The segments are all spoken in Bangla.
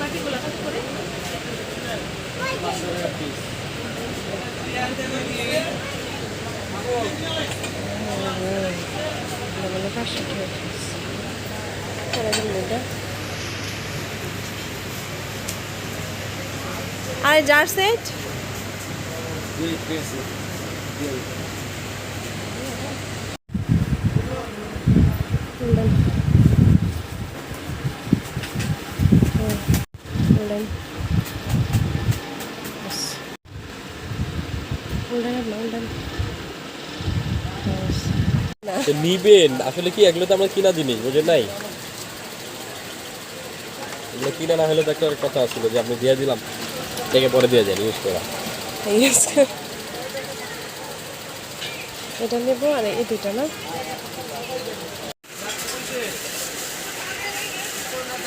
পাঁচশো টাকা করে। দিন এটা আর jar set Hold on. Yes. Hold on, hold on. Yes. না তো নিবেন আসলে কি এগুলো তো আমরা কিনা জিনিস বুঝেন নাই এগুলো কিনা না হলে তো একটা কথা ছিল যে আপনি দিয়ে দিলাম থেকে পরে দিয়ে যান ইউজ করা এটা নেব আর এই দুটো না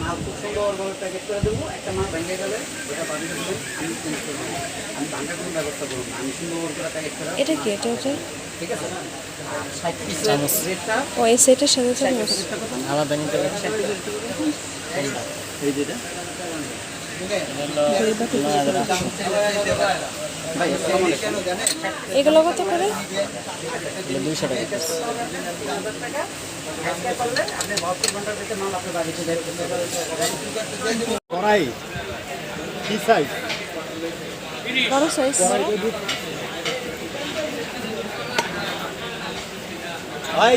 মাল খুব সুন্দরভাবে প্যাকেট করে দেবো একটা মাল ভেঙে গেলে ওটা বাড়ি দেবেন আমি চেঞ্জ করব আমি ভাঙার কোনো ব্যবস্থা করব না আমি সুন্দর করে প্যাকেট করে এটা কি এটা এটা ঠিক আছে? ষাট পিসের রেটটা ও এই সেটের সাথে চামচ আলাদা নিতে এই যেটা ভাই আসসালামু আলাইকুম এগুলো কত করে? দুইশো টাকা কড়াই কি সাইজ বড় সাইজ ভাই